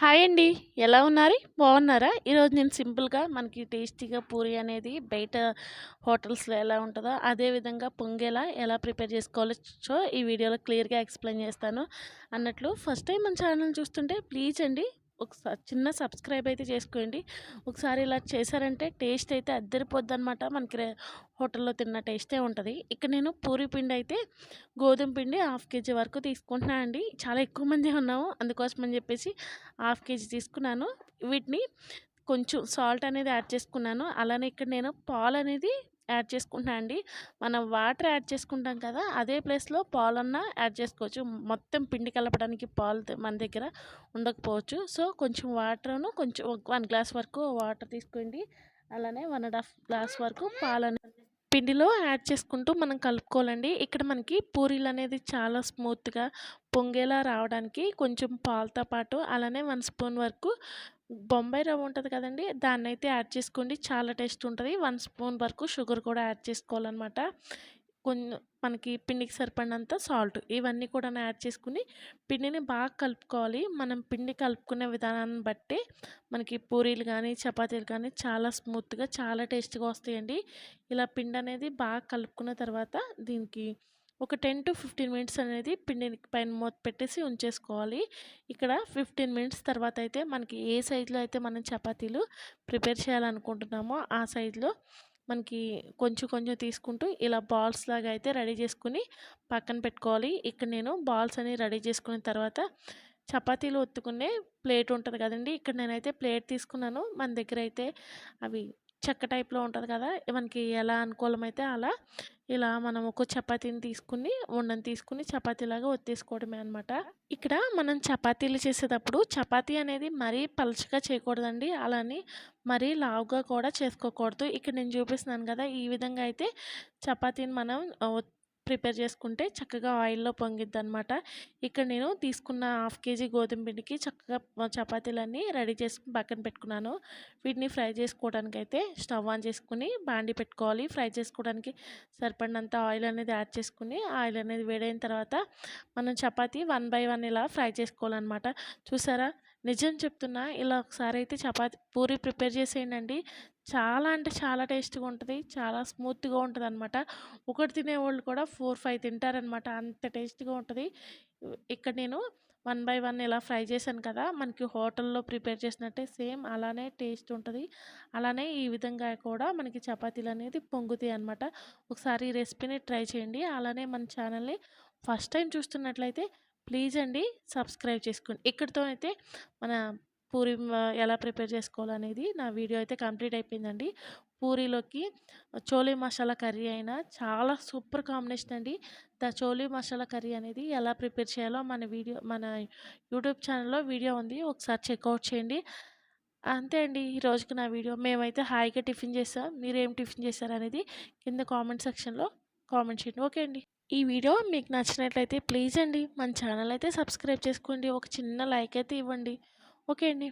Hi అండి. ఎలా ఉన్నారు? బాగున్నారా? ఈరోజు నేను సింపుల్గా మనకి టేస్టీగా పూరి అనేది బయట హోటల్స్లో ఎలా ఉంటుందో అదే విధంగా పొంగేలా ఎలా ప్రిపేర్ చేసుకోవచ్చో ఈ వీడియోలో క్లియర్గా ఎక్స్ప్లెయిన్ చేస్తాను. అన్నట్లు ఫస్ట్ టైం మన ఛానల్ చూస్తుంటే ప్లీజ్ అండి ఒకసారి చిన్న సబ్స్క్రైబ్ అయితే చేసుకోండి. ఒకసారి ఇలా చేశారంటే టేస్ట్ అయితే అద్దరిపోద్ది అనమాట మనకి హోటల్లో తిన్న టేస్టే ఉంటుంది. ఇక్కడ నేను పూరి పిండి అయితే గోధుమ పిండి హాఫ్ కేజీ వరకు తీసుకుంటున్నాను అండి. చాలా ఎక్కువ మంది ఉన్నాము. అందుకోసం అని చెప్పేసి హాఫ్ కేజీ తీసుకున్నాను. వీటిని కొంచెం సాల్ట్ అనేది యాడ్ చేసుకున్నాను. అలానే ఇక్కడ నేను పాలు అనేది యాడ్ చేసుకుంటున్నా అండి. మనం వాటర్ యాడ్ చేసుకుంటాం కదా అదే ప్లేస్లో పాలన్నా యాడ్ చేసుకోవచ్చు. మొత్తం పిండి కలపడానికి పాలు మన దగ్గర ఉండకపోవచ్చు. సో కొంచెం వాటర్ను కొంచెం వన్ గ్లాస్ వరకు వాటర్ తీసుకోండి. అలానే వన్ అండ్ హాఫ్ గ్లాస్ వరకు పాలను పిండిలో యాడ్ చేసుకుంటూ మనం కలుపుకోవాలండి. ఇక్కడ మనకి పూరీలు అనేది చాలా స్మూత్గా పొంగేలా రావడానికి కొంచెం పాలతో పాటు అలానే వన్ స్పూన్ వరకు బొంబాయి రవ్వ ఉంటుంది కదండి దాన్ని అయితే యాడ్ చేసుకోండి. చాలా టేస్ట్ ఉంటుంది. వన్ స్పూన్ వరకు షుగర్ కూడా యాడ్ చేసుకోవాలన్నమాట. కొన్ని మనకి పిండికి సరిపడినంత సాల్ట్ ఇవన్నీ కూడా యాడ్ చేసుకుని పిండిని బాగా కలుపుకోవాలి. మనం పిండి కలుపుకునే విధానాన్ని బట్టి మనకి పూరీలు కానీ చపాతీలు కానీ చాలా స్మూత్గా చాలా టేస్ట్గా వస్తాయండి. ఇలా పిండి అనేది బాగా కలుపుకున్న తర్వాత దీనికి ఒక టెన్ టు ఫిఫ్టీన్ మినిట్స్ అనేది పిండిని పైన మూత పెట్టేసి ఉంచేసుకోవాలి. ఇక్కడ ఫిఫ్టీన్ మినిట్స్ తర్వాత అయితే మనకి ఏ సైజులో అయితే మనం చపాతీలు ప్రిపేర్ చేయాలనుకుంటున్నామో ఆ సైజులో మనకి కొంచెం కొంచెం తీసుకుంటూ ఇలా బాల్స్ లాగా అయితే రెడీ చేసుకుని పక్కన పెట్టుకోవాలి. ఇక్కడ నేను బాల్స్ అని రెడీ చేసుకున్న తర్వాత చపాతీలు ఒత్తుకునే ప్లేట్ ఉంటుంది కదండి. ఇక్కడ నేనైతే ప్లేట్ తీసుకున్నాను. మన దగ్గర అయితే అవి చెక్క టైప్లో ఉంటుంది కదా! మనకి ఎలా అనుకూలమైతే అలా ఇలా మనం ఒక చపాతీని తీసుకుని ఉండని తీసుకుని చపాతీలాగా ఒత్తేసుకోవడమే అనమాట ఇక్కడ మనం చపాతీలు చేసేటప్పుడు చపాతీ అనేది మరీ పలచగా చేయకూడదండి. అలానే మరీ లావుగా కూడా చేసుకోకూడదు. ఇక్కడ నేను చూపిస్తున్నాను కదా! ఈ విధంగా అయితే చపాతీని మనం ప్రిపేర్ చేసుకుంటే చక్కగా ఆయిల్లో పొంగిద్ది అనమాట ఇక్కడ నేను తీసుకున్న హాఫ్ కేజీ గోధుమ పిండికి చక్కగా చపాతీలన్నీ రెడీ చేసుకుని పక్కన పెట్టుకున్నాను. వీటిని ఫ్రై చేసుకోవడానికి అయితే స్టవ్ ఆన్ చేసుకుని బాండి పెట్టుకోవాలి. ఫ్రై చేసుకోవడానికి సరిపడినంత ఆయిల్ అనేది యాడ్ చేసుకుని ఆయిల్ అనేది వేడైన తర్వాత మనం చపాతీ వన్ బై వన్ ఇలా ఫ్రై చేసుకోవాలన్నమాట. చూసారా? నిజం చెప్తున్నా ఇలా ఒకసారి అయితే చపాతి పూరి ప్రిపేర్ చేసేయండి చాలా అంటే చాలా టేస్ట్గా ఉంటుంది చాలా స్మూత్గా ఉంటుంది అనమాట ఒకటి తినేవాళ్ళు కూడా ఫోర్ ఫైవ్ తింటారనమాట అంత టేస్ట్గా ఉంటుంది. ఇక్కడ నేను వన్ బై వన్ ఇలా ఫ్రై చేశాను కదా మనకి హోటల్లో ప్రిపేర్ చేసినట్టే సేమ్ అలానే టేస్ట్ ఉంటుంది. అలానే ఈ విధంగా కూడా మనకి చపాతీలు అనేది పొంగుతాయి అనమాట ఒకసారి ఈ రెసిపీని ట్రై చేయండి. అలానే మన ఛానల్ని ఫస్ట్ టైం చూస్తున్నట్లయితే ప్లీజ్ అండి సబ్స్క్రైబ్ చేసుకోండి. ఇక్కడితో అయితే మన పూరి ఎలా ప్రిపేర్ చేసుకోవాలనేది నా వీడియో అయితే కంప్లీట్ అయిపోయిందండి. పూరీలోకి చోలీ మసాలా కర్రీ అయినా చాలా సూపర్ కాంబినేషన్ అండి. ద చోలీ మసాలా కర్రీ అనేది ఎలా ప్రిపేర్ చేయాలో మన వీడియో మన యూట్యూబ్ ఛానల్లో వీడియో ఉంది. ఒకసారి చెక్అవుట్ చేయండి. అంతే అండి ఈ రోజుకి నా వీడియో. మేమైతే హాయిగా టిఫిన్ చేస్తాం. మీరు ఏం టిఫిన్ చేస్తారనేది కింద కామెంట్ సెక్షన్లో కామెంట్ చేయండి. ఓకే అండి. ఈ వీడియో మీకు నచ్చినట్లయితే ప్లీజ్ అండి. మన ఛానల్ అయితే సబ్స్క్రైబ్ చేసుకోండి. ఒక చిన్న లైక్ అయితే ఇవ్వండి. ఓకే అండి.